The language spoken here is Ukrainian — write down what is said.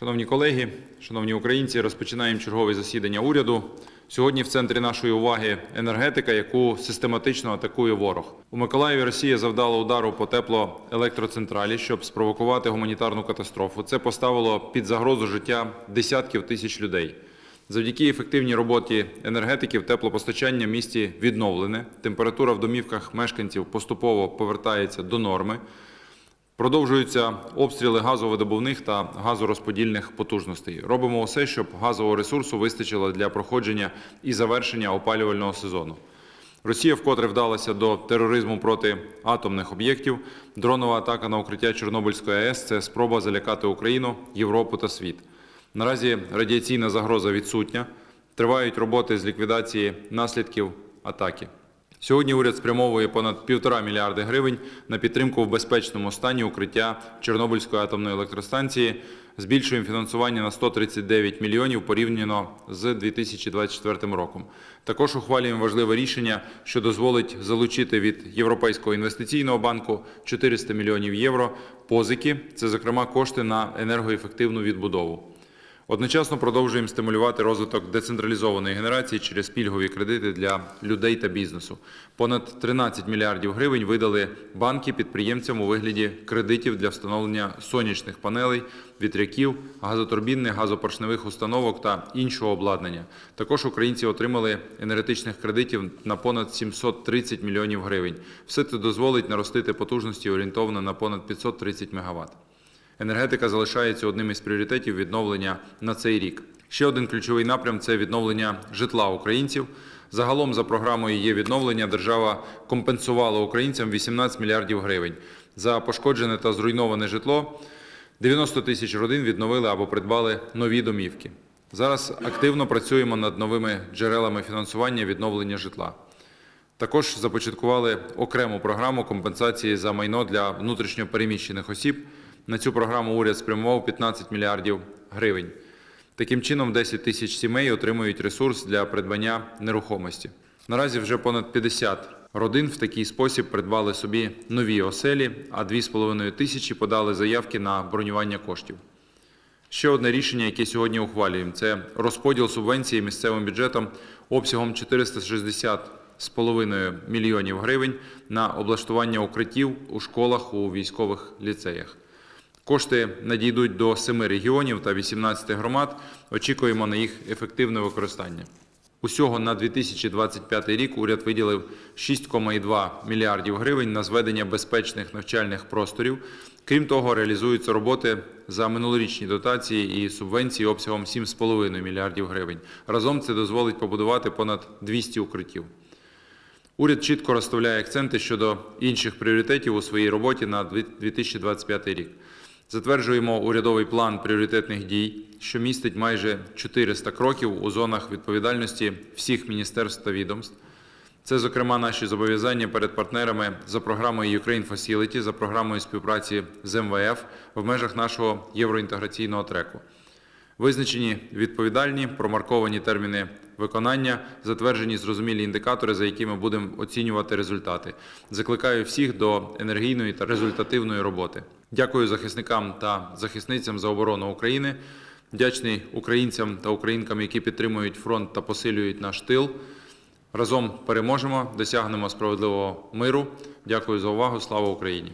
Шановні колеги, шановні українці, розпочинаємо чергове засідання уряду. Сьогодні в центрі нашої уваги енергетика, яку систематично атакує ворог. У Миколаєві Росія завдала удару по теплоелектроцентралі, щоб спровокувати гуманітарну катастрофу. Це поставило під загрозу життя десятків тисяч людей. Завдяки ефективній роботі енергетиків теплопостачання в місті відновлене. Температура в домівках мешканців поступово повертається до норми. Продовжуються обстріли газовидобувних та газорозподільних потужностей. Робимо усе, щоб газового ресурсу вистачило для проходження і завершення опалювального сезону. Росія вкотре вдалася до тероризму проти атомних об'єктів. Дронова атака на укриття Чорнобильської АЕС це спроба залякати Україну, Європу та світ. Наразі радіаційна загроза відсутня. Тривають роботи з ліквідації наслідків атаки. Сьогодні уряд спрямовує понад півтора мільярди гривень на підтримку в безпечному стані укриття Чорнобильської атомної електростанції. Збільшуємо фінансування на 139 мільйонів порівняно з 2024 роком. Також ухвалюємо важливе рішення, що дозволить залучити від Європейського інвестиційного банку 400 мільйонів євро позики. Це, зокрема, кошти на енергоефективну відбудову. Одночасно продовжуємо стимулювати розвиток децентралізованої генерації через пільгові кредити для людей та бізнесу. Понад 13 мільярдів гривень видали банки підприємцям у вигляді кредитів для встановлення сонячних панелей, вітряків, газотурбінних, газопоршневих установок та іншого обладнання. Також українці отримали енергетичних кредитів на понад 730 мільйонів гривень. Все це дозволить наростити потужності орієнтовно на понад 530 МВт. Енергетика залишається одним із пріоритетів відновлення на цей рік. Ще один ключовий напрям це відновлення житла українців. Загалом за програмою є відновлення. Держава компенсувала українцям 18 мільярдів гривень. За пошкоджене та зруйноване житло 90 тисяч родин відновили або придбали нові домівки. Зараз активно працюємо над новими джерелами фінансування відновлення житла. Також започаткували окрему програму компенсації за майно для внутрішньо переміщених осіб. На цю програму уряд спрямував 15 мільярдів гривень. Таким чином, 10 тисяч сімей отримують ресурс для придбання нерухомості. Наразі вже понад 50 родин в такий спосіб придбали собі нові оселі, а 2,5 тисячі подали заявки на бронювання коштів. Ще одне рішення, яке сьогодні ухвалюємо, це розподіл субвенції місцевим бюджетом обсягом 460,5 мільйонів гривень на облаштування укриттів у школах у військових ліцеях. Кошти надійдуть до семи регіонів та 18 громад. Очікуємо на їх ефективне використання. Усього на 2025 рік уряд виділив 6,2 мільярдів гривень на зведення безпечних навчальних просторів. Крім того, реалізуються роботи за минулорічні дотації і субвенції обсягом 7,5 мільярдів гривень. Разом це дозволить побудувати понад 200 укриттів. Уряд чітко розставляє акценти щодо інших пріоритетів у своїй роботі на 2025 рік. Затверджуємо урядовий план пріоритетних дій, що містить майже 400 кроків у зонах відповідальності всіх міністерств та відомств. Це, зокрема, наші зобов'язання перед партнерами за програмою Ukraine Facility, за програмою співпраці з МВФ в межах нашого євроінтеграційного треку. Визначені відповідальні, промарковані терміни виконання, затверджені зрозумілі індикатори, за якими будемо оцінювати результати. Закликаю всіх до енергійної та результативної роботи. Дякую захисникам та захисницям за оборону України. Вдячний українцям та українкам, які підтримують фронт та посилюють наш тил. Разом переможемо, досягнемо справедливого миру. Дякую за увагу. Слава Україні!